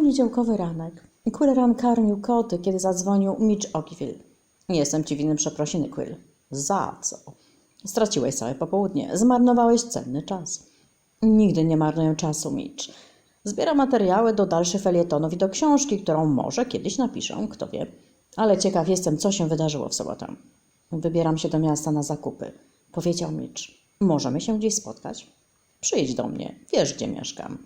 Poniedziałkowy ranek. Quilleran karmił koty, kiedy zadzwonił Mitch Oakville. Nie jestem ci winny przeprosiny, Quill. Za co? Straciłeś całe popołudnie. Zmarnowałeś cenny czas. Nigdy nie marnuję czasu, Mitch. Zbieram materiały do dalszych felietonów i do książki, którą może kiedyś napiszę, kto wie. Ale ciekaw jestem, co się wydarzyło w sobotę. Wybieram się do miasta na zakupy. Powiedział Mitch. Możemy się gdzieś spotkać? Przyjdź do mnie. Wiesz, gdzie mieszkam.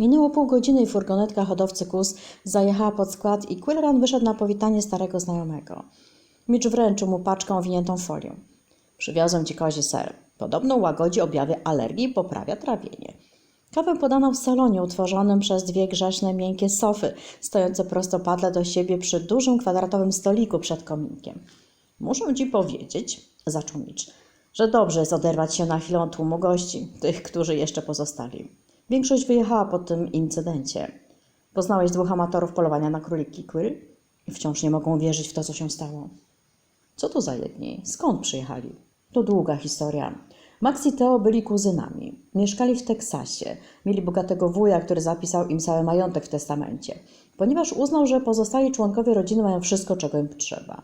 Minęło pół godziny i furgonetka hodowcy kus zajechała pod skład i Quilleran wyszedł na powitanie starego znajomego. Mitch wręczył mu paczkę owiniętą folią. Przywiozłem ci kozi ser. Podobno łagodzi objawy alergii i poprawia trawienie. Kawę podano w salonie utworzonym przez dwie grzeczne, miękkie sofy, stojące prostopadle do siebie przy dużym kwadratowym stoliku przed kominkiem. Muszę ci powiedzieć, zaczął Mitch, że dobrze jest oderwać się na chwilę od tłumu gości, tych, którzy jeszcze pozostali. Większość wyjechała po tym incydencie. Poznałeś dwóch amatorów polowania na króliki Quill? I wciąż nie mogą wierzyć w to, co się stało. Co to za jedni? Skąd przyjechali? To długa historia. Max i Theo byli kuzynami. Mieszkali w Teksasie. Mieli bogatego wuja, który zapisał im cały majątek w testamencie, ponieważ uznał, że pozostali członkowie rodziny mają wszystko, czego im trzeba.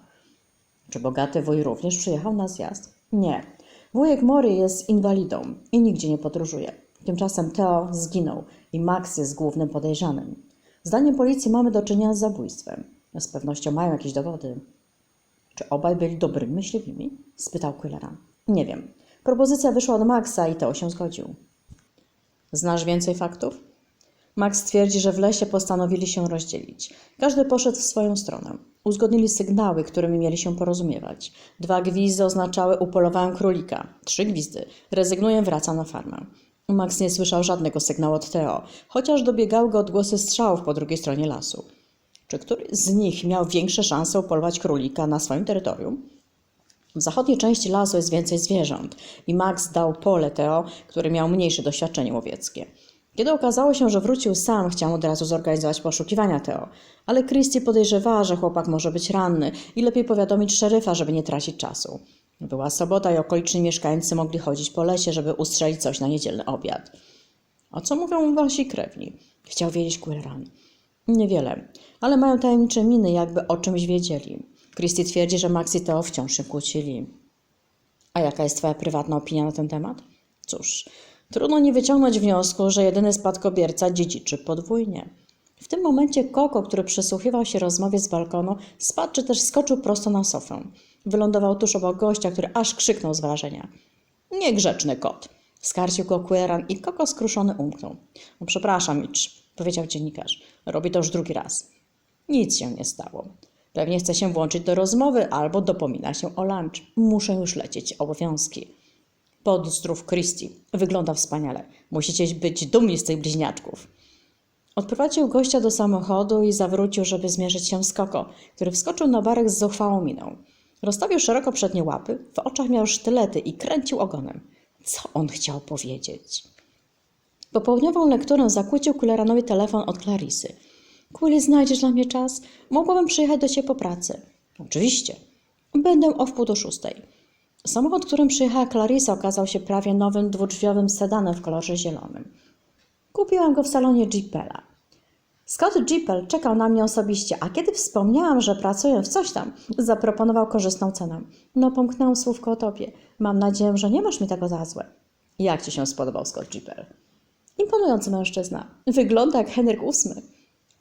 Czy bogaty wuj również przyjechał na zjazd? Nie. Wujek Mory jest inwalidą i nigdzie nie podróżuje. Tymczasem Theo zginął i Max jest głównym podejrzanym. Zdaniem policji mamy do czynienia z zabójstwem. Z pewnością mają jakieś dowody. Czy obaj byli dobrymi myśliwymi? spytał Quilleran. Nie wiem. Propozycja wyszła od Maxa i Theo się zgodził. Znasz więcej faktów? Max twierdzi, że w lesie postanowili się rozdzielić. Każdy poszedł w swoją stronę. Uzgodnili sygnały, którymi mieli się porozumiewać. Dwa gwizdy oznaczały upolowałem królika. Trzy gwizdy. Rezygnuję, wracam na farmę. Max nie słyszał żadnego sygnału od Theo, chociaż dobiegały go odgłosy strzałów po drugiej stronie lasu. Czy któryś z nich miał większe szanse upolować królika na swoim terytorium? W zachodniej części lasu jest więcej zwierząt i Max dał pole Theo, który miał mniejsze doświadczenie łowieckie. Kiedy okazało się, że wrócił sam, chciał od razu zorganizować poszukiwania Theo, ale Christie podejrzewała, że chłopak może być ranny i lepiej powiadomić szeryfa, żeby nie tracić czasu. Była sobota i okoliczni mieszkańcy mogli chodzić po lesie, żeby ustrzelić coś na niedzielny obiad. A co mówią wasi krewni? Chciał wiedzieć Quilleran. Niewiele, ale mają tajemnicze miny, jakby o czymś wiedzieli. Christie twierdzi, że Max i Theo wciąż się kłócili. A jaka jest twoja prywatna opinia na ten temat? Cóż, trudno nie wyciągnąć wniosku, że jedyny spadkobierca dziedziczy podwójnie. W tym momencie Koko, który przysłuchiwał się rozmowie z balkonu, spadł czy też skoczył prosto na sofę. Wylądował tuż obok gościa, który aż krzyknął z wrażenia. Niegrzeczny kot! Skarcił go Queran i Koko skruszony umknął. No, przepraszam, Mitch, powiedział dziennikarz. Robi to już drugi raz. Nic się nie stało. Pewnie chce się włączyć do rozmowy albo dopomina się o lunch. Muszę już lecieć, obowiązki. Pozdrów Christie. Wygląda wspaniale. Musicie być dumni z tych bliźniaczków. Odprowadził gościa do samochodu i zawrócił, żeby zmierzyć się z Koko, który wskoczył na barek z zuchwałą miną. Rozstawił szeroko przednie łapy, w oczach miał sztylety i kręcił ogonem. Co on chciał powiedzieć? Popołudniową lekturę zakłócił Kulleranowi telefon od Clarisy. Kuli, znajdziesz dla mnie czas? Mogłabym przyjechać do ciebie po pracy. Oczywiście. Będę o wpół do szóstej. Samochód, którym przyjechała Clarissa, okazał się prawie nowym dwudrzwiowym sedanem w kolorze zielonym. Kupiłam go w salonie Jeepela. Scott Jeepel czekał na mnie osobiście, a kiedy wspomniałam, że pracuję w coś tam, zaproponował korzystną cenę. No, pomknęłam słówko o tobie. Mam nadzieję, że nie masz mi tego za złe. Jak ci się spodobał Scott Jeepel? Imponujący mężczyzna. Wygląda jak Henryk VIII.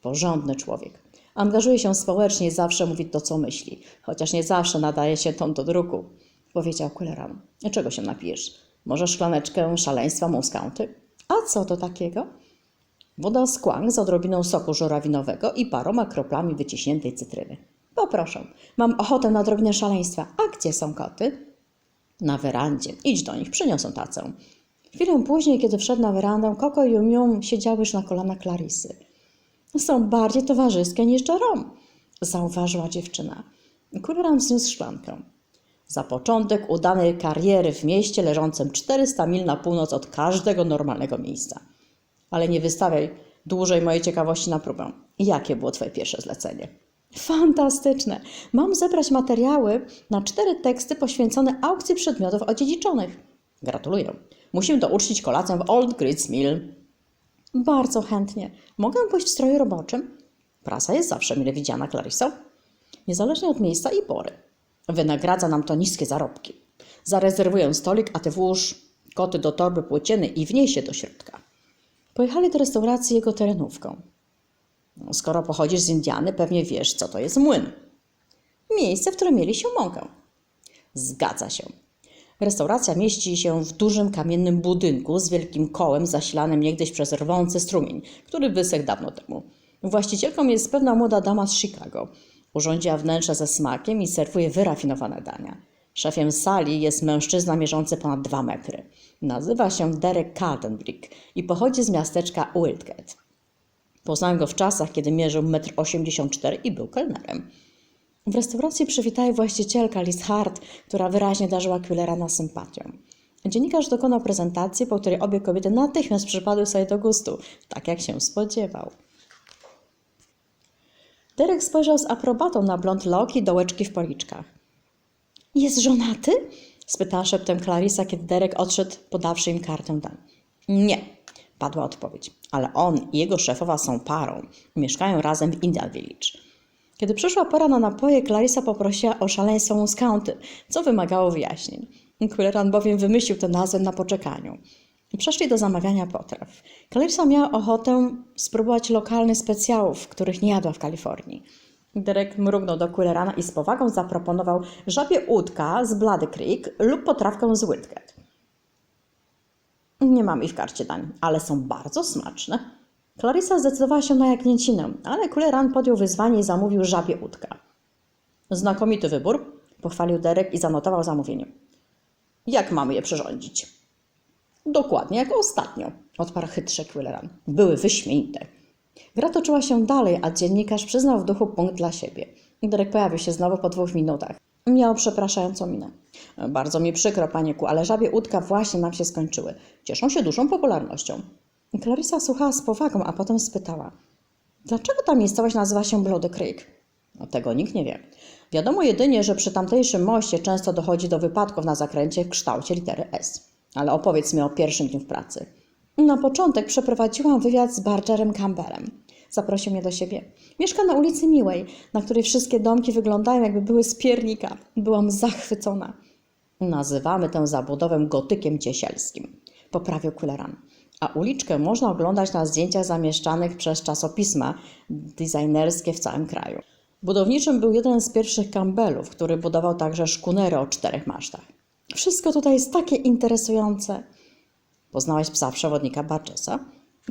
Porządny człowiek. Angażuje się społecznie i zawsze mówi to, co myśli, chociaż nie zawsze nadaje się ton do druku, powiedział Kulleran. Czego się napijesz? Może szklaneczkę szaleństwa Muscounty? A co to takiego? Woda z kłang z odrobiną soku żurawinowego i paroma kroplami wyciśniętej cytryny. Poproszę, mam ochotę na odrobinę szaleństwa. A gdzie są koty? Na werandzie. Idź do nich, przyniosą tacę. Chwilę później, kiedy wszedł na werandę, Koko i Yum siedziały już na kolanach Clarisy. Są bardziej towarzyskie niż Jerome, zauważyła dziewczyna. Kulleran wzniósł szklankę. Za początek udanej kariery w mieście leżącym 400 mil na północ od każdego normalnego miejsca. Ale nie wystawiaj dłużej mojej ciekawości na próbę. Jakie było twoje pierwsze zlecenie? Fantastyczne! Mam zebrać materiały na cztery teksty poświęcone aukcji przedmiotów odziedziczonych. Gratuluję. Musimy to uczcić kolacją w Old Grits Mill. Bardzo chętnie. Mogę pójść w stroju roboczym? Prasa jest zawsze mile widziana, Clariso. Niezależnie od miejsca i pory. Wynagradza nam to niskie zarobki. Zarezerwuję stolik, a ty włóż koty do torby płócieny i wnieś się do środka. Pojechali do restauracji jego terenówką. No, Skoro pochodzisz z Indiany, pewnie wiesz, co to jest młyn. Miejsce, w którym mieli się mąkę. Zgadza się. Restauracja mieści się w dużym kamiennym budynku z wielkim kołem zasilanym niegdyś przez rwący strumień, który wysechł dawno temu. Właścicielką jest pewna młoda dama z Chicago. Urządziła wnętrze ze smakiem i serwuje wyrafinowane dania. Szefiem sali jest mężczyzna mierzący ponad dwa metry. Nazywa się Derek Caldenbrick i pochodzi z miasteczka Wildcat. Poznałem go w czasach, kiedy mierzył 1,84 m i był kelnerem. W restauracji przywitała właścicielka Liz Hart, która wyraźnie darzyła Quillerana sympatią. Dziennikarz dokonał prezentacji, po której obie kobiety natychmiast przypadły sobie do gustu, tak jak się spodziewał. Derek spojrzał z aprobatą na blond loki i dołeczki w policzkach. Jest żonaty? Spytała szeptem Clarissa, kiedy Derek odszedł, podawszy im kartę dań. Nie, padła odpowiedź, ale on i jego szefowa są parą. Mieszkają razem w Indian Village. Kiedy przyszła pora na napoje, Clarissa poprosiła o szaleństwo muskauty, co wymagało wyjaśnień. Quilleran bowiem wymyślił tę nazwę na poczekaniu. Przeszli do zamawiania potraw. Clarissa miała ochotę spróbować lokalnych specjałów, których nie jadła w Kalifornii. Derek mrugnął do Quillerana i z powagą zaproponował żabie łódka z Bloody Creek lub potrawkę z Wildcat. Nie mam ich w karcie dań, ale są bardzo smaczne. Clarissa zdecydowała się na jagnięcinę, ale Quilleran podjął wyzwanie i zamówił żabie łódka. Znakomity wybór, pochwalił Derek i zanotował zamówienie. Jak mamy je przyrządzić? Dokładnie jak ostatnio, odparł chytrze Quilleran. Były wyśmienite. Gra toczyła się dalej, a dziennikarz przyznał w duchu punkt dla siebie. Derek pojawił się znowu po dwóch minutach. Miał przepraszającą minę. Bardzo mi przykro, panieku, ale żabie łódka właśnie nam się skończyły. Cieszą się dużą popularnością. Clarissa słuchała z powagą, a potem spytała. Dlaczego ta miejscowość nazywa się Bloody Creek? No, tego nikt nie wie. Wiadomo jedynie, że przy tamtejszym moście często dochodzi do wypadków na zakręcie w kształcie litery S. Ale opowiedz mi o pierwszym dniu w pracy. Na początek przeprowadziłam wywiad z Bargerem Campbellem. Zaprosił mnie do siebie. Mieszka na ulicy Miłej, na której wszystkie domki wyglądają jakby były z piernika. Byłam zachwycona. Nazywamy tę zabudowę gotykiem ciesielskim, poprawił Quilleran. A uliczkę można oglądać na zdjęciach zamieszczanych przez czasopisma designerskie w całym kraju. Budowniczym był jeden z pierwszych Campbellów, który budował także szkunery o czterech masztach. Wszystko tutaj jest takie interesujące. Poznałaś psa przewodnika Barczesa?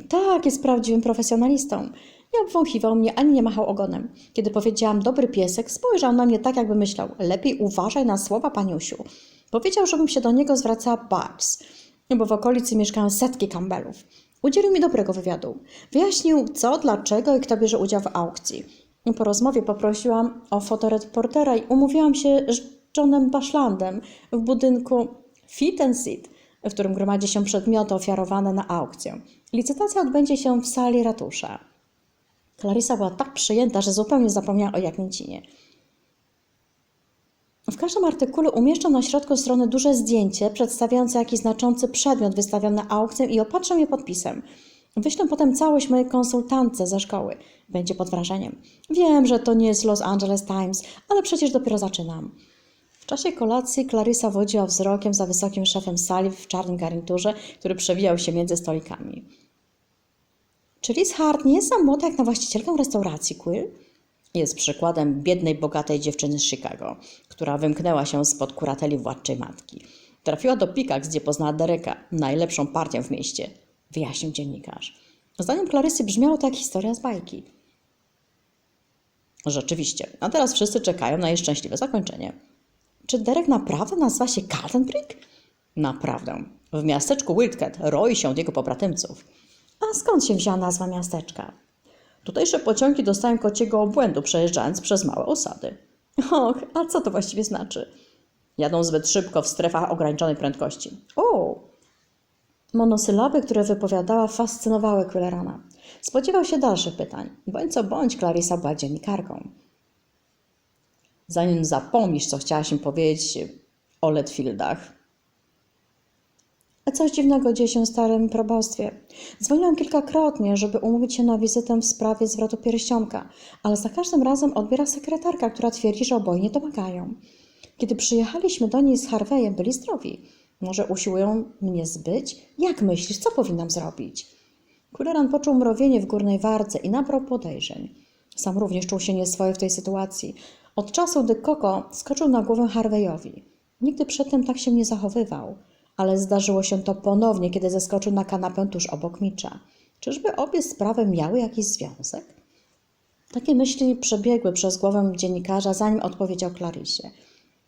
Tak, jest prawdziwym profesjonalistą. Nie obwąchiwał mnie ani nie machał ogonem. Kiedy powiedziałam dobry piesek, spojrzał na mnie tak, jakby myślał: Lepiej uważaj na słowa, paniusiu. Powiedział, żebym się do niego zwracała Barks, bo w okolicy mieszkają setki Campbellów. Udzielił mi dobrego wywiadu. Wyjaśnił co, dlaczego i kto bierze udział w aukcji. Po rozmowie poprosiłam o fotoreportera i umówiłam się z Johnem Bashlandem w budynku Fit and Sit, w którym gromadzi się przedmioty ofiarowane na aukcję. Licytacja odbędzie się w sali ratusza. Clarissa była tak przyjęta, że zupełnie zapomniała o jagnięcinie. W każdym artykule umieszczam na środku strony duże zdjęcie przedstawiające jakiś znaczący przedmiot wystawiony na aukcję i opatrzę je podpisem. Wyślę potem całość mojej konsultantce ze szkoły. Będzie pod wrażeniem. Wiem, że to nie jest Los Angeles Times, ale przecież dopiero zaczynam. W czasie kolacji Clarissa wodziła wzrokiem za wysokim szefem sali w czarnym garniturze, który przewijał się między stolikami. Czy Liz Hart nie jest za młoda jak na właścicielkę restauracji, Quill? Jest przykładem biednej, bogatej dziewczyny z Chicago, która wymknęła się spod kurateli władczej matki. Trafiła do Pikax, gdzie poznała Dereka, najlepszą partię w mieście, wyjaśnił dziennikarz. Zdaniem Clarissy brzmiało to jak historia z bajki. Rzeczywiście, a teraz wszyscy czekają na jej szczęśliwe zakończenie. Czy Derek naprawdę nazywa się Caldenbrick? Naprawdę. W miasteczku Wildcat roi się od jego pobratymców. A skąd się wzięła nazwa miasteczka? Tutejsze pociągi dostają kociego obłędu, przejeżdżając przez małe osady. Och, a co to właściwie znaczy? Jadą zbyt szybko w strefach ograniczonej prędkości. O! Monosylaby, które wypowiadała, fascynowały Quillerana. Spodziewał się dalszych pytań. Bądź co bądź, Clarissa była dziennikarką. Zanim zapomnisz, co chciałaś mi powiedzieć o Letfieldach. A coś dziwnego dzieje się w starym probostwie. Dzwoniłam kilkakrotnie, żeby umówić się na wizytę w sprawie zwrotu pierścionka, ale za każdym razem odbiera sekretarka, która twierdzi, że oboje nie domagają. Kiedy przyjechaliśmy do niej z Harveyem, byli zdrowi. Może usiłują mnie zbyć? Jak myślisz, co powinnam zrobić? Kuleran poczuł mrowienie w górnej wardze i nabrał podejrzeń. Sam również czuł się nieswojo w tej sytuacji. Od czasu, gdy Koko skoczył na głowę Harveyowi. Nigdy przedtem tak się nie zachowywał, ale zdarzyło się to ponownie, kiedy zeskoczył na kanapę tuż obok Micza. Czyżby obie sprawy miały jakiś związek? Takie myśli przebiegły przez głowę dziennikarza, zanim odpowiedział Clarisie.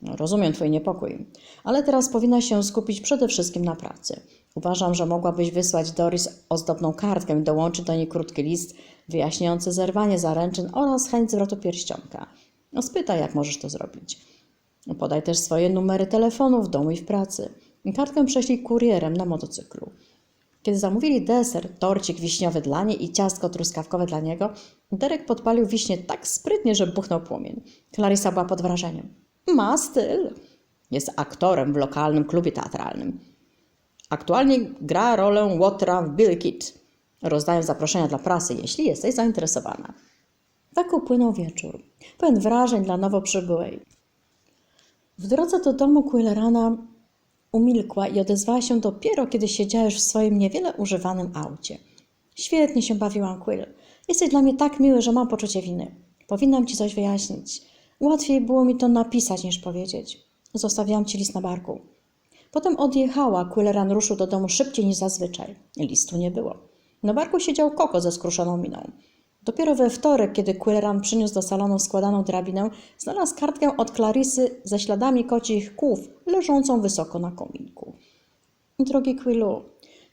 No, rozumiem Twój niepokój, ale teraz powinna się skupić przede wszystkim na pracy. Uważam, że mogłabyś wysłać Doris ozdobną kartkę i dołączyć do niej krótki list wyjaśniający zerwanie zaręczyn oraz chęć zwrotu pierścionka. No, spytaj, jak możesz to zrobić. Podaj też swoje numery telefonów w domu i w pracy. Kartkę prześlij kurierem na motocyklu. Kiedy zamówili deser, torcik wiśniowy dla niej i ciastko truskawkowe dla niego, Derek podpalił wiśnie tak sprytnie, że buchnął płomień. Clarissa była pod wrażeniem. Ma styl. Jest aktorem w lokalnym klubie teatralnym. Aktualnie gra rolę Łotra w Billy Kid. Rozdaję zaproszenia dla prasy, jeśli jesteś zainteresowana. Tak upłynął wieczór. Pełen wrażeń dla nowo przybyłej. W drodze do domu Quillerana umilkła i odezwała się dopiero, kiedy siedziałeś w swoim niewiele używanym aucie. Świetnie się bawiłam, Quill. Jesteś dla mnie tak miły, że mam poczucie winy. Powinnam ci coś wyjaśnić. Łatwiej było mi to napisać niż powiedzieć. Zostawiałam ci list na barku. Potem odjechała, Quilleran ruszył do domu szybciej niż zazwyczaj. Listu nie było. Na barku siedział Koko ze skruszoną miną. Dopiero we wtorek, kiedy Quilleran przyniósł do salonu składaną drabinę, znalazł kartkę od Clarisy ze śladami kocich kłów, leżącą wysoko na kominku. Drogi Quillu,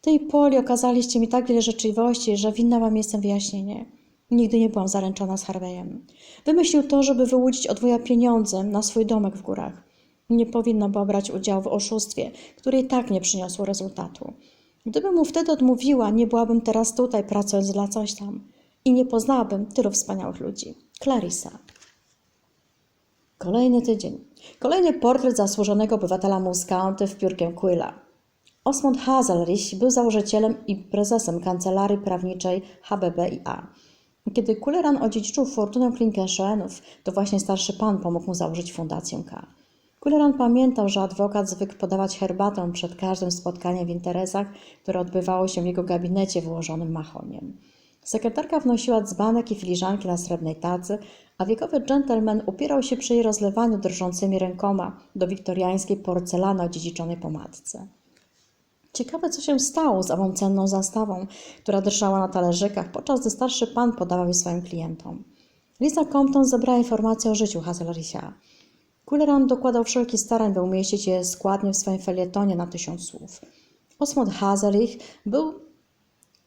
ty i Poli okazaliście mi tak wiele życzliwości, że winna wam jestem wyjaśnienie. Nigdy nie byłam zaręczona z Harveyem. Wymyślił to, żeby wyłudzić od wuja pieniądze na swój domek w górach. Nie powinna była brać udziału w oszustwie, które i tak nie przyniosło rezultatu. Gdybym mu wtedy odmówiła, nie byłabym teraz tutaj pracując dla coś tam. I nie poznałabym tylu wspaniałych ludzi. Clarissa. Kolejny tydzień. Kolejny portret zasłużonego obywatela Muscounty w piórkiem Quilla. Osmond Hazelrich był założycielem i prezesem kancelarii prawniczej HBB&A. Kiedy Kulleran odziedziczył fortunę Klinkenshoenów, to właśnie starszy pan pomógł mu założyć fundację K. Kulleran pamiętał, że adwokat zwykł podawać herbatę przed każdym spotkaniem w interesach, które odbywało się w jego gabinecie wyłożonym mahoniem. Sekretarka wnosiła dzbanek i filiżanki na srebrnej tacy, a wiekowy dżentelmen upierał się przy jej rozlewaniu drżącymi rękoma do wiktoriańskiej porcelany odziedziczonej po matce. Ciekawe, co się stało z ową cenną zastawą, która drżała na talerzykach, podczas gdy starszy pan podawał je swoim klientom. Lisa Compton zebrała informacje o życiu Hazelricha. Kulleran dokładał wszelkich starań, by umieścić je składnie w swoim felietonie na tysiąc słów. Osmond Hazelrich był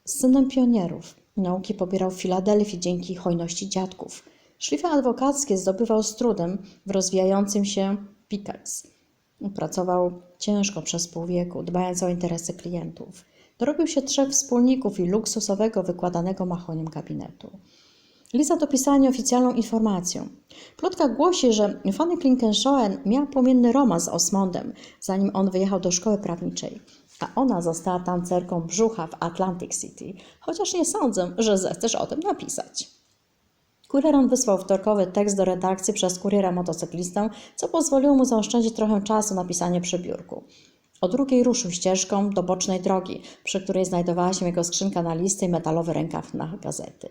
synem pionierów. Nauki pobierał w Filadelfii dzięki hojności dziadków. Szlify adwokackie zdobywał z trudem w rozwijającym się Pickaxe. Pracował ciężko przez pół wieku, dbając o interesy klientów. Dorobił się trzech wspólników i luksusowego, wykładanego mahoniem gabinetu. Lisa dopisała nieoficjalną informację. Plotka głosi, że Fanny Klinkenshoen miała płomienny romans z Osmondem, zanim on wyjechał do szkoły prawniczej, a ona została tancerką brzucha w Atlantic City, chociaż nie sądzę, że zechcesz o tym napisać. Kurieran wysłał wtorkowy tekst do redakcji przez kuriera motocyklistę, co pozwoliło mu zaoszczędzić trochę czasu na pisanie przy biurku. O drugiej ruszył ścieżką do bocznej drogi, przy której znajdowała się jego skrzynka na listy i metalowy rękaw na gazety.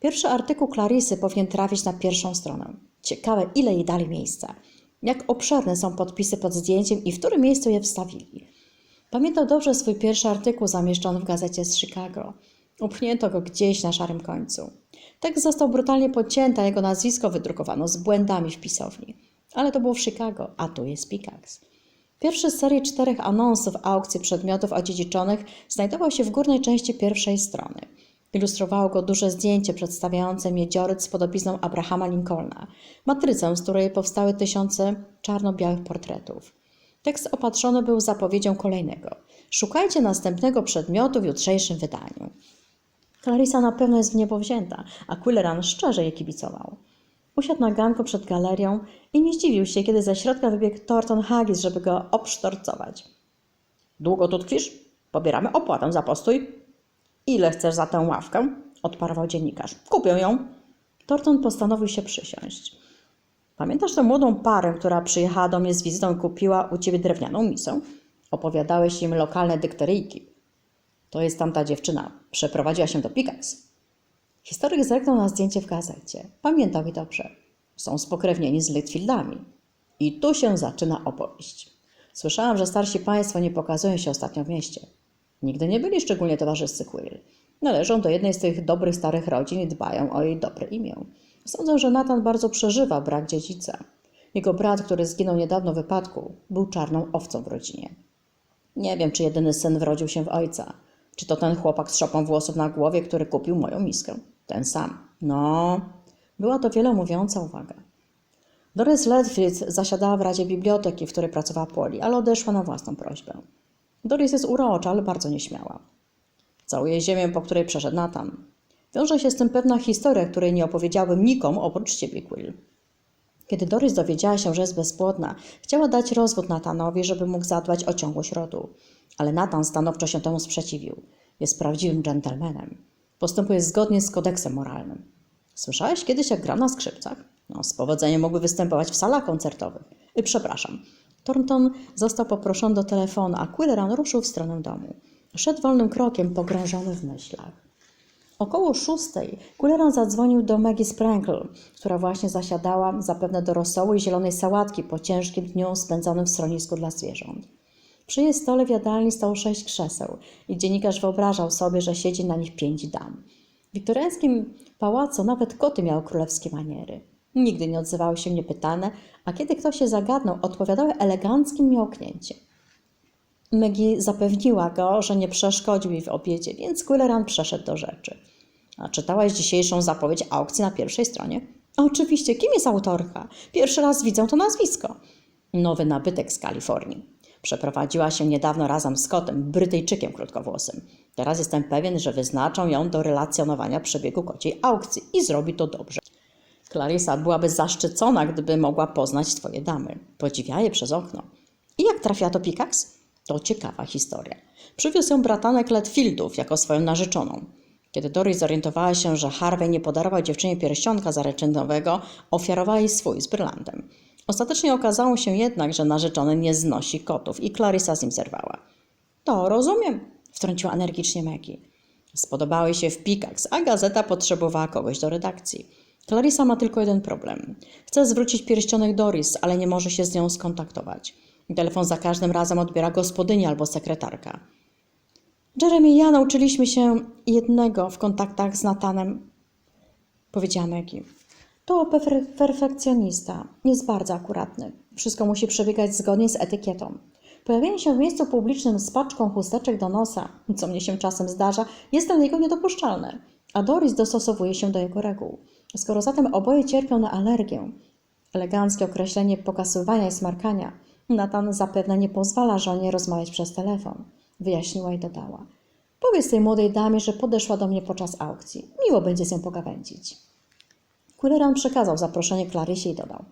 Pierwszy artykuł Clarisy powinien trafić na pierwszą stronę. Ciekawe, ile jej dali miejsca. Jak obszerne są podpisy pod zdjęciem i w którym miejscu je wstawili. Pamiętał dobrze swój pierwszy artykuł zamieszczony w gazecie z Chicago. Upchnięto go gdzieś na szarym końcu. Tekst został brutalnie podcięty, a jego nazwisko wydrukowano z błędami w pisowni. Ale to było w Chicago, a tu jest Pickaxe. Pierwszy z serii czterech anonsów aukcji przedmiotów odziedziczonych znajdował się w górnej części pierwszej strony. Ilustrowało go duże zdjęcie przedstawiające miedzioryt z podobizną Abrahama Lincolna, matrycę, z której powstały tysiące czarno-białych portretów. Tekst opatrzony był zapowiedzią kolejnego. Szukajcie następnego przedmiotu w jutrzejszym wydaniu. Clarissa na pewno jest w niebo wzięta, a Quilleran szczerze jej kibicował. Usiadł na ganku przed galerią i nie zdziwił się, kiedy ze środka wybiegł Thornton Haggis, żeby go obsztorcować. Długo tu tkwisz? Pobieramy opłatę za postój. Ile chcesz za tę ławkę? Odparował dziennikarz. Kupię ją. Thornton postanowił się przysiąść. Pamiętasz tę młodą parę, która przyjechała do mnie z wizytą i kupiła u ciebie drewnianą misę? Opowiadałeś im lokalne dykteryjki. To jest tamta dziewczyna. Przeprowadziła się do Pickaxe. Historyk zerknął na zdjęcie w gazecie. Pamiętał je dobrze. Są spokrewnieni z Litfieldami. I tu się zaczyna opowieść. Słyszałam, że starsi państwo nie pokazują się ostatnio w mieście. Nigdy nie byli szczególnie towarzyscy Quill. Należą do jednej z tych dobrych starych rodzin i dbają o jej dobre imię. Sądzę, że Nathan bardzo przeżywa brak dziedzica. Jego brat, który zginął niedawno w wypadku, był czarną owcą w rodzinie. Nie wiem, czy jedyny syn wrodził się w ojca. Czy to ten chłopak z szopą włosów na głowie, który kupił moją miskę? Ten sam. No, była to wiele mówiąca uwaga. Doris Ledfield zasiadała w Radzie Biblioteki, w której pracowała Poli, ale odeszła na własną prośbę. Doris jest urocza, ale bardzo nieśmiała. Całuje ziemię, po której przeszedł Nathan. Wiąże się z tym pewna historia, której nie opowiedziałbym nikomu oprócz ciebie, Quill. Kiedy Doris dowiedziała się, że jest bezpłodna, chciała dać rozwód Nathanowi, żeby mógł zadbać o ciągłość rodu. Ale Nathan stanowczo się temu sprzeciwił. Jest prawdziwym dżentelmenem. Postępuje zgodnie z kodeksem moralnym. Słyszałeś kiedyś, jak gra na skrzypcach? No, z powodzeniem mógłby występować w salach koncertowych. Y, przepraszam. Thornton został poproszony do telefonu, a Quilleran ruszył w stronę domu. Szedł wolnym krokiem, pogrążony w myślach. Około szóstej Quilleran zadzwonił do Maggie Sprankle, która właśnie zasiadała zapewne do rosołu i zielonej sałatki po ciężkim dniu spędzonym w schronisku dla zwierząt. Przy jej stole w jadalni stało sześć krzeseł i dziennikarz wyobrażał sobie, że siedzi na nich pięć dam. W wiktoriańskim pałacu nawet koty miały królewskie maniery. Nigdy nie odzywały się niepytane, a kiedy ktoś się zagadnął, odpowiadały eleganckim miałknięciem. Maggie zapewniła go, że nie przeszkodził jej w obiedzie, więc Quilleran przeszedł do rzeczy. A czytałaś dzisiejszą zapowiedź aukcji na pierwszej stronie? Oczywiście, kim jest autorka? Pierwszy raz widzę to nazwisko. Nowy nabytek z Kalifornii. Przeprowadziła się niedawno razem z kotem, Brytyjczykiem krótkowłosym. Teraz jestem pewien, że wyznaczą ją do relacjonowania przebiegu kociej aukcji i zrobi to dobrze. Clarissa byłaby zaszczycona, gdyby mogła poznać twoje damy. Podziwia je przez okno. I jak trafiła do Pickaxe? To ciekawa historia. Przywiózł ją bratanek Letfieldów jako swoją narzeczoną. Kiedy Doris zorientowała się, że Harvey nie podarował dziewczynie pierścionka zaręczynowego, ofiarowała jej swój z brylantem. Ostatecznie okazało się jednak, że narzeczony nie znosi kotów i Clarissa z nim zerwała. To rozumiem, wtrąciła energicznie Maggie. Spodobały się w Pickaxe, a gazeta potrzebowała kogoś do redakcji. Clarissa ma tylko jeden problem. Chce zwrócić pierścionek Doris, ale nie może się z nią skontaktować. Telefon za każdym razem odbiera gospodyni albo sekretarka. Jeremy i ja nauczyliśmy się jednego w kontaktach z Natanem, powiedziała Maggie. To perfe- perfekcjonista. Jest bardzo akuratny. Wszystko musi przebiegać zgodnie z etykietą. Pojawienie się w miejscu publicznym z paczką chusteczek do nosa, co mnie się czasem zdarza, jest dla niego niedopuszczalne. A Doris dostosowuje się do jego reguł. Skoro zatem oboje cierpią na alergię, eleganckie określenie pokazywania i smarkania, Natan zapewne nie pozwala żonie rozmawiać przez telefon, wyjaśniła i dodała. Powiedz tej młodej damie, że podeszła do mnie podczas aukcji. Miło będzie się pogawędzić. Quilleran przekazał zaproszenie Clarysie i dodał.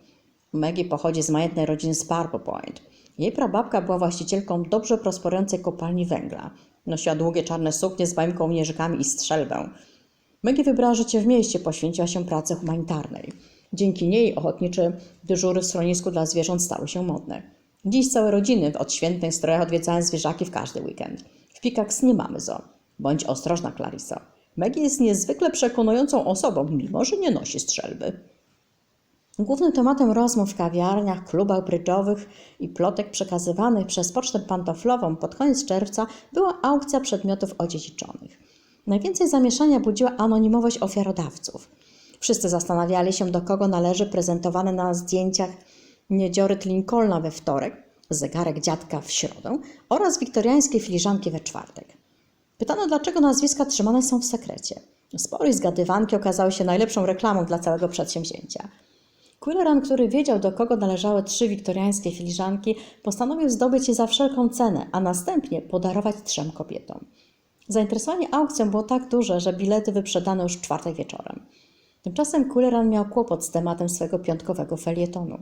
Maggie pochodzi z majętnej rodziny z Purple Point. Jej prababka była właścicielką dobrze prosperującej kopalni węgla. Nosiła długie czarne suknie z małymi kołnierzykami i strzelbę. Maggie wybrała życie w mieście, poświęciła się pracy humanitarnej. Dzięki niej ochotnicze dyżury w schronisku dla zwierząt stały się modne. Dziś całe rodziny w odświętnych strojach odwiedzają zwierzaki w każdy weekend. W Pickaxe nie mamy zo. Bądź ostrożna, Clarissa. Maggie jest niezwykle przekonującą osobą, mimo że nie nosi strzelby. Głównym tematem rozmów w kawiarniach, klubach brydżowych i plotek przekazywanych przez pocztę pantoflową pod koniec czerwca była aukcja przedmiotów odziedziczonych. Najwięcej zamieszania budziła anonimowość ofiarodawców. Wszyscy zastanawiali się, do kogo należy prezentowane na zdjęciach niedzioryt Lincolna we wtorek, zegarek dziadka w środę oraz wiktoriańskie filiżanki we czwartek. Pytano, dlaczego nazwiska trzymane są w sekrecie. Spory zgadywanki okazały się najlepszą reklamą dla całego przedsięwzięcia. Quilleran, który wiedział, do kogo należały trzy wiktoriańskie filiżanki, postanowił zdobyć je za wszelką cenę, a następnie podarować trzem kobietom. Zainteresowanie aukcją było tak duże, że bilety wyprzedano już w czwartek wieczorem. Tymczasem Quilleran miał kłopot z tematem swego piątkowego felietonu.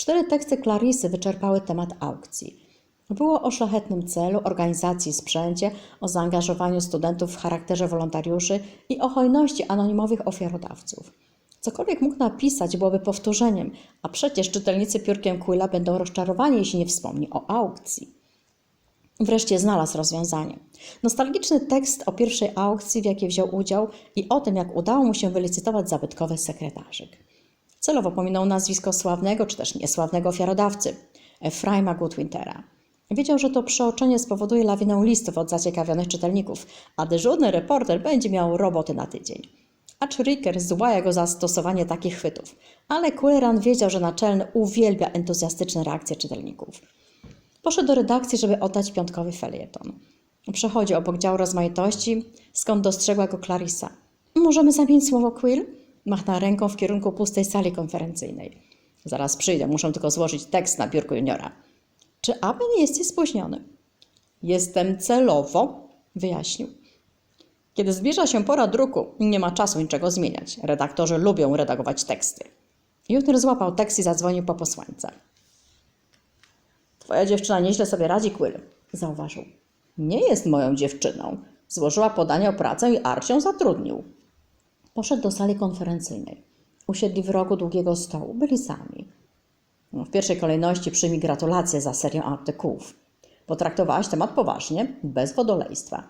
Cztery teksty Clarisy wyczerpały temat aukcji. Było o szlachetnym celu, organizacji, sprzęcie, o zaangażowaniu studentów w charakterze wolontariuszy i o hojności anonimowych ofiarodawców. Cokolwiek mógł napisać, byłoby powtórzeniem, a przecież czytelnicy piórkiem Quilla będą rozczarowani, jeśli nie wspomni o aukcji. Wreszcie znalazł rozwiązanie. Nostalgiczny tekst o pierwszej aukcji, w jakiej wziął udział i o tym, jak udało mu się wylicytować zabytkowy sekretarzyk. Celowo pominął nazwisko sławnego czy też niesławnego ofiarodawcy, Efraima Goodwintera. Wiedział, że to przeoczenie spowoduje lawinę listów od zaciekawionych czytelników, a dyżurny reporter będzie miał roboty na tydzień. Acz Ricker złaja go za stosowanie takich chwytów, ale Quilleran wiedział, że naczelny uwielbia entuzjastyczne reakcje czytelników. Poszedł do redakcji, żeby oddać piątkowy felieton. Przechodził obok działu rozmaitości, skąd dostrzegła go Clarissa. Możemy zamienić słowo Quill? Machnęła ręką w kierunku pustej sali konferencyjnej. Zaraz przyjdę, muszę tylko złożyć tekst na biurku juniora. Czy aby nie jesteś spóźniony? Jestem celowo, wyjaśnił. Kiedy zbliża się pora druku, nie ma czasu niczego zmieniać. Redaktorzy lubią redagować teksty. Junior złapał tekst i zadzwonił po posłańca. Twoja dziewczyna nieźle sobie radzi, Quill, zauważył. Nie jest moją dziewczyną. Złożyła podanie o pracę i ją zatrudnił. Poszedł do sali konferencyjnej. Usiedli w rogu długiego stołu. Byli sami. No, W pierwszej kolejności przyjmij gratulacje za serię artykułów. Potraktowałaś temat poważnie, bez wodolejstwa.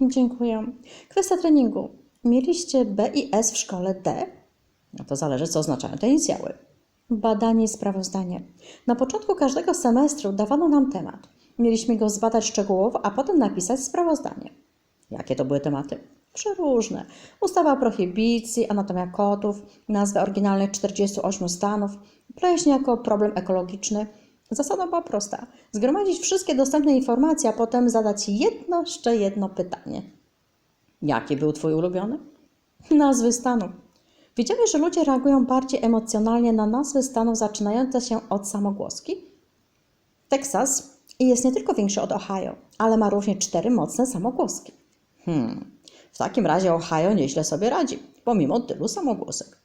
Dziękuję. Kwestia treningu. Mieliście B i S w szkole D? No to zależy, co oznaczają te inicjały. Badanie i sprawozdanie. Na początku każdego semestru dawano nam temat. Mieliśmy go zbadać szczegółowo, a potem napisać sprawozdanie. Jakie to były tematy? Przeróżne. Ustawa o prohibicji, anatomia kotów, nazwy oryginalnych 48 stanów, pleśń jako problem ekologiczny. Zasada była prosta. Zgromadzić wszystkie dostępne informacje, a potem zadać jedno, jeszcze jedno pytanie. Jaki był Twój ulubiony? Nazwy stanów. Wiedziałeś, że ludzie reagują bardziej emocjonalnie na nazwy stanów zaczynające się od samogłoski? Teksas jest nie tylko większy od Ohio, ale ma również cztery mocne samogłoski. Hmm, w takim razie Ohio nieźle sobie radzi, pomimo tylu samogłosek.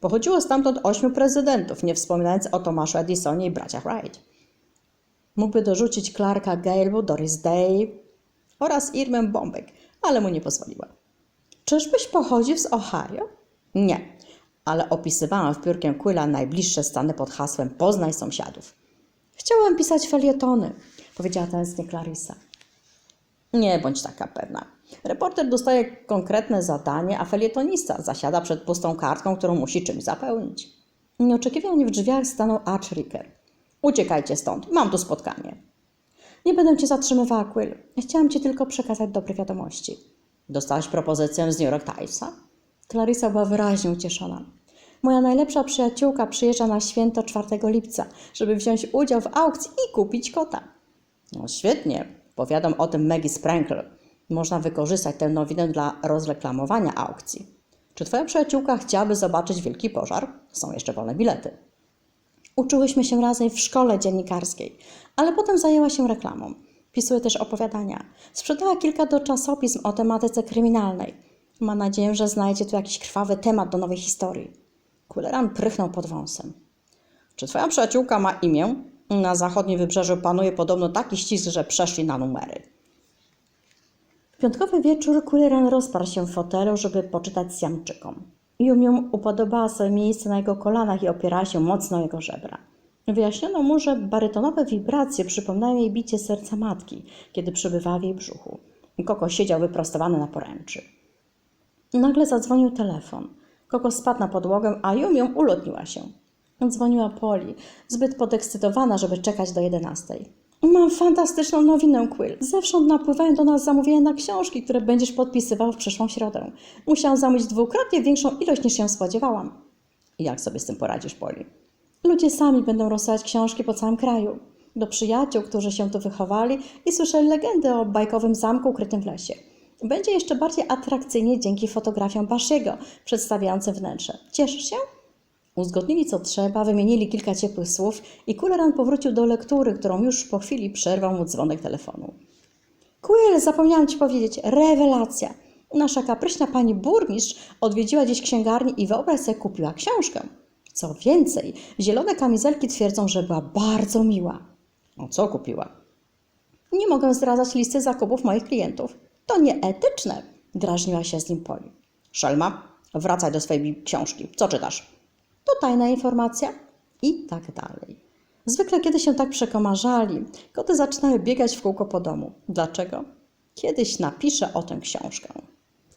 Pochodziło stamtąd ośmiu prezydentów, nie wspominając o Tomaszu Edisonie i braciach Wright. Mógłby dorzucić Clarka Gale'u, Doris Day oraz Irmę Bombek, ale mu nie pozwoliła. Czyżbyś pochodził z Ohio? Nie, ale opisywałam w piórkiem Quilla najbliższe stany pod hasłem Poznaj sąsiadów. Chciałem pisać felietony, powiedziała tęsknie Clarissa. Nie bądź taka pewna. Reporter dostaje konkretne zadanie, a felietonista zasiada przed pustą kartką, którą musi czymś zapełnić. Nieoczekiwanie w drzwiach stanął Arch Ricker. Uciekajcie stąd, mam tu spotkanie. Nie będę cię zatrzymywała, Quill. Chciałam ci tylko przekazać dobre wiadomości. Dostałaś propozycję z New York Timesa? Clarissa była wyraźnie ucieszona. Moja najlepsza przyjaciółka przyjeżdża na święto 4 lipca, żeby wziąć udział w aukcji i kupić kota. No świetnie, powiadam o tym Maggie Sprankle. Można wykorzystać tę nowinę dla rozreklamowania aukcji. Czy twoja przyjaciółka chciałaby zobaczyć wielki pożar? Są jeszcze wolne bilety. Uczyłyśmy się razem w szkole dziennikarskiej, ale potem zajęła się reklamą. Pisuje też opowiadania. Sprzedała kilka do czasopism o tematyce kryminalnej. Ma nadzieję, że znajdzie tu jakiś krwawy temat do nowej historii. Kuleran prychnął pod wąsem. Czy twoja przyjaciółka ma imię? Na zachodnim wybrzeżu panuje podobno taki ścisk, że przeszli na numery. Piątkowy wieczór Kuleran rozparł się w fotelu, żeby poczytać Siamczykom. Jumium upodobała sobie miejsce na jego kolanach i opierała się mocno o jego żebra. Wyjaśniono mu, że barytonowe wibracje przypominają jej bicie serca matki, kiedy przebywała w jej brzuchu. Koko siedział wyprostowany na poręczy. Nagle zadzwonił telefon. Koko spadł na podłogę, a Jumium ulotniła się. Dzwoniła Poli, zbyt podekscytowana, żeby czekać do jedenastej. Mam fantastyczną nowinę, Quill. Zewsząd napływają do nas zamówienia na książki, które będziesz podpisywał w przyszłą środę. Musiałam zamówić dwukrotnie większą ilość niż się spodziewałam. Jak sobie z tym poradzisz, Poli? Ludzie sami będą rozsyłać książki po całym kraju. Do przyjaciół, którzy się tu wychowali i słyszeli legendy o bajkowym zamku ukrytym w lesie. Będzie jeszcze bardziej atrakcyjnie dzięki fotografiom Bashiego przedstawiającym wnętrze. Cieszysz się? Uzgodnili co trzeba, wymienili kilka ciepłych słów i Kuleran powrócił do lektury, którą już po chwili przerwał mu dzwonek telefonu. Quill, zapomniałam Ci powiedzieć, rewelacja. Nasza kapryśna pani burmistrz odwiedziła dziś księgarnię i wyobraź sobie, kupiła książkę. Co więcej, zielone kamizelki twierdzą, że była bardzo miła. O co kupiła? Nie mogę zdradzać listy zakupów moich klientów. To nieetyczne, drażniła się z nim Poli. Szelma, wracaj do swojej książki. Co czytasz? To tajna informacja i tak dalej. Zwykle, kiedy się tak przekomarzali, koty zaczynały biegać w kółko po domu. Dlaczego? Kiedyś napiszę o tę książkę.